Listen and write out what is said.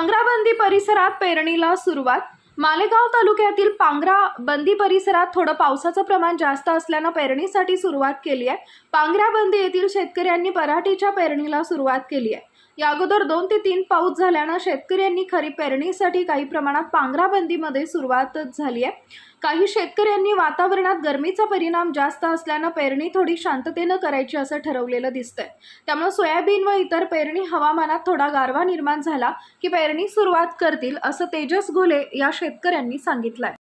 Pangrabandi परिसरात पेरणीला सुरुवात मालेगाव तालुक्यातील पांग्रा बंदी परिसरात थोडं पावसाचं प्रमाण जास्त असल्यानं पेरणीसाठी सुरुवात केली आहे. पांग्राबंदी येथील शेतकऱ्यांनी पराठीच्या पेरणीला सुरुवात केली आहे. या अगोदर दोन ते तीन पाऊस झाल्यानं शेतकऱ्यांनी खरीप पेरणीसाठी काही प्रमाणात पांग्राबंदीमध्ये सुरुवात झाली आहे. काही शेतकऱ्यांनी वातावरणात गरमीचा परिणाम जास्त असल्यानं पेरणी थोडी शांततेनं करायची असं ठरवलेलं दिसतंय. त्यामुळे सोयाबीन व इतर पेरणी हवामानात थोडा गारवा निर्माण झाला की पेरणी सुरुवात करतील असं तेजस घोले या शेतकऱ्यांनी आहे